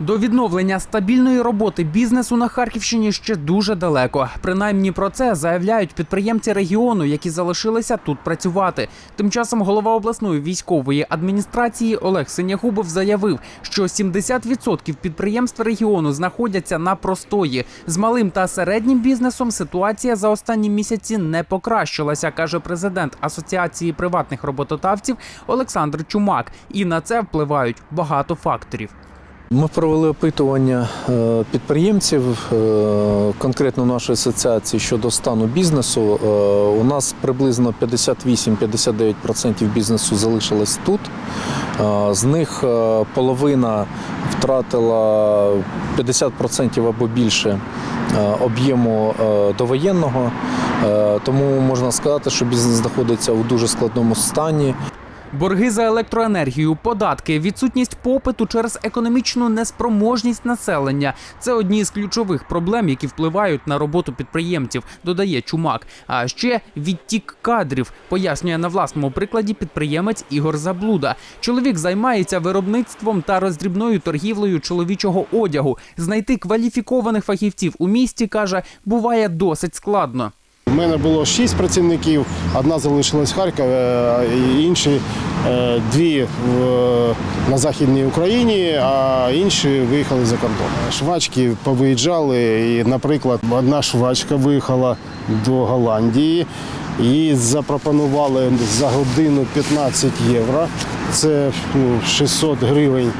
До відновлення стабільної роботи бізнесу на Харківщині ще дуже далеко. Принаймні про це заявляють підприємці регіону, які залишилися тут працювати. Тим часом голова обласної військової адміністрації Олег Синягубов заявив, що 70% підприємств регіону знаходяться на простої. З малим та середнім бізнесом ситуація за останні місяці не покращилася, каже президент Асоціації приватних роботодавців Олександр Чумак. І на це впливають багато факторів. Ми провели опитування е, підприємців, е, конкретно нашої асоціації щодо стану бізнесу. Е, У нас приблизно 58-59% бізнесу залишилось тут. З них половина втратила 50% або більше об'єму довоєнного. Тому можна сказати, що бізнес знаходиться у дуже складному стані. Борги за електроенергію, податки, відсутність попиту через економічну неспроможність населення це одні з ключових проблем, які впливають на роботу підприємців, додає Чумак. А ще відтік кадрів, пояснює на власному прикладі підприємець Ігор Заблуда. Чоловік займається виробництвом та роздрібною торгівлею чоловічого одягу. Знайти кваліфікованих фахівців у місті каже, буває досить складно. У мене було шість працівників, одна залишилась в Харкові, інші е, дві на Західній Україні, а інші виїхали за кордон. Швачки повиїжджали, і, наприклад, одна швачка виїхала до Голландії. Їй запропонували за годину 15 євро. Це ну, 600 гривень.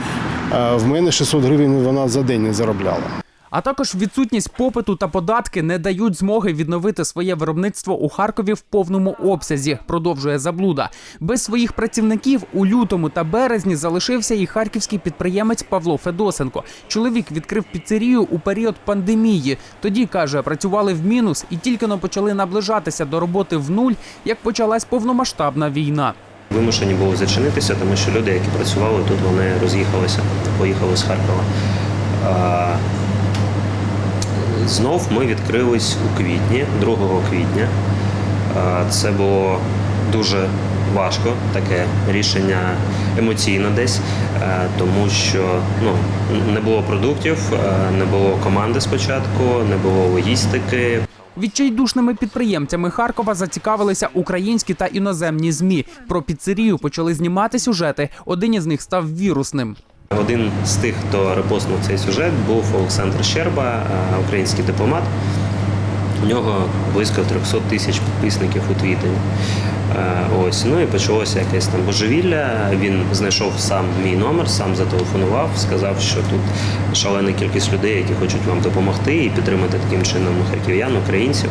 В мене 600 гривень вона за день не заробляла. А також відсутність попиту та податки не дають змоги відновити своє виробництво у Харкові в повному обсязі. Продовжує заблуда. Без своїх працівників у лютому та березні залишився і харківський підприємець Павло Федосенко. Чоловік відкрив піцерію у період пандемії. Тоді каже, працювали в мінус і тільки но почали наближатися до роботи в нуль, як почалась повномасштабна війна. Вимушені були зачинитися, тому що люди, які працювали тут, вони роз'їхалися, поїхали з Харкова. Знов ми відкрились у квітні, 2 квітня. Це було дуже важко, таке рішення емоційно десь, е, тому що ну, не було продуктів, е, не було команди спочатку, не було логістики, Відчайдушними підприємцями Харкова зацікавилися українські та іноземні змі. Про піцерію почали знімати сюжети. Один із них став вірусним. Один з тих, хто репостнув цей сюжет, був Олександр Щерба, е, український дипломат. У нього близько 300 тисяч підписників у Твіттері. Е, Ось, ну і почалося якесь там божевілля. Він знайшов сам мій номер, сам зателефонував, сказав, що тут шалена кількість людей, які хочуть вам допомогти і підтримати таким чином харків'ян, українців.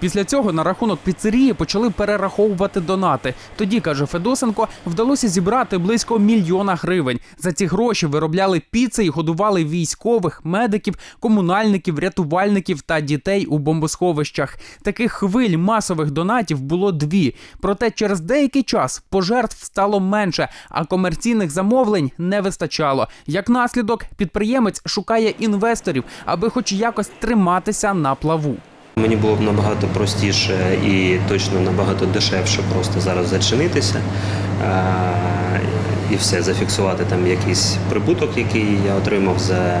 Після цього на рахунок піцерії почали перераховувати донати. Тоді каже Федосенко, вдалося зібрати близько мільйона гривень. За ці гроші виробляли піци і годували військових, медиків, комунальників, рятувальників та дітей у бомбосховищах. Таких хвиль масових донатів було дві. Проте через деякий час пожертв стало менше, а комерційних замовлень не вистачало. Як наслідок, підприємець шукає інвесторів, аби хоч якось триматися на плаву. Мені було б набагато простіше і точно набагато дешевше просто зараз зачинитися е, і все, зафіксувати там якийсь прибуток, який я отримав за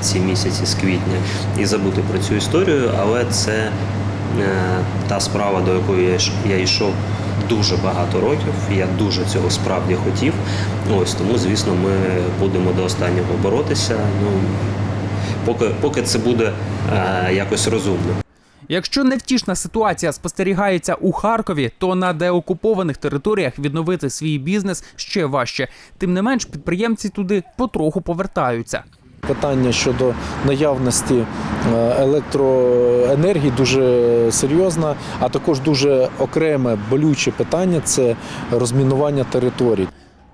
ці місяці з квітня, і забути про цю історію. Але це е, та справа, до якої я йшов дуже багато років. Я дуже цього справді хотів. Ось тому, звісно, ми будемо до останнього боротися. Ну, поки, поки це буде е, якось розумно. Якщо невтішна ситуація спостерігається у Харкові, то на деокупованих територіях відновити свій бізнес ще важче. Тим не менш, підприємці туди потроху повертаються. Питання щодо наявності е, електроенергії дуже серйозне, а також дуже окреме болюче питання це розмінування територій.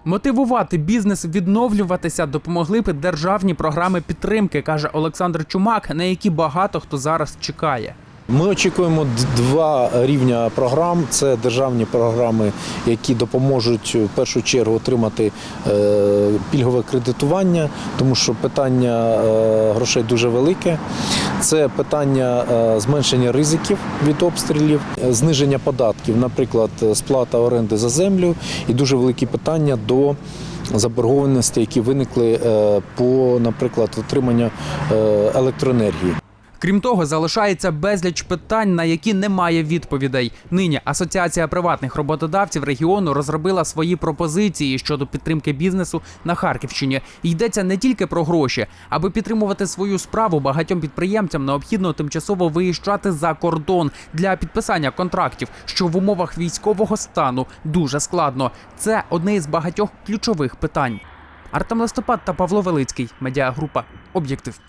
Мотивувати бізнес відновлюватися допомогли б державні програми підтримки, каже Олександр Чумак, на які багато хто зараз чекає. Ми очікуємо два рівня програм. Це державні програми, які допоможуть в першу чергу отримати е, пільгове кредитування, тому що питання е, грошей дуже велике. Це питання е, зменшення ризиків від обстрілів, е, зниження податків, наприклад, сплата оренди за землю, і дуже великі питання до заборгованості, які виникли е, по, наприклад, отримання е, електроенергії. Крім того, залишається безліч питань, на які немає відповідей. Нині Асоціація приватних роботодавців регіону розробила свої пропозиції щодо підтримки бізнесу на Харківщині. Йдеться не тільки про гроші, аби підтримувати свою справу. Багатьом підприємцям необхідно тимчасово виїжджати за кордон для підписання контрактів, що в умовах військового стану дуже складно. Це одне із багатьох ключових питань. Артем Листопад та Павло Велицький, медіагрупа Об'єктив.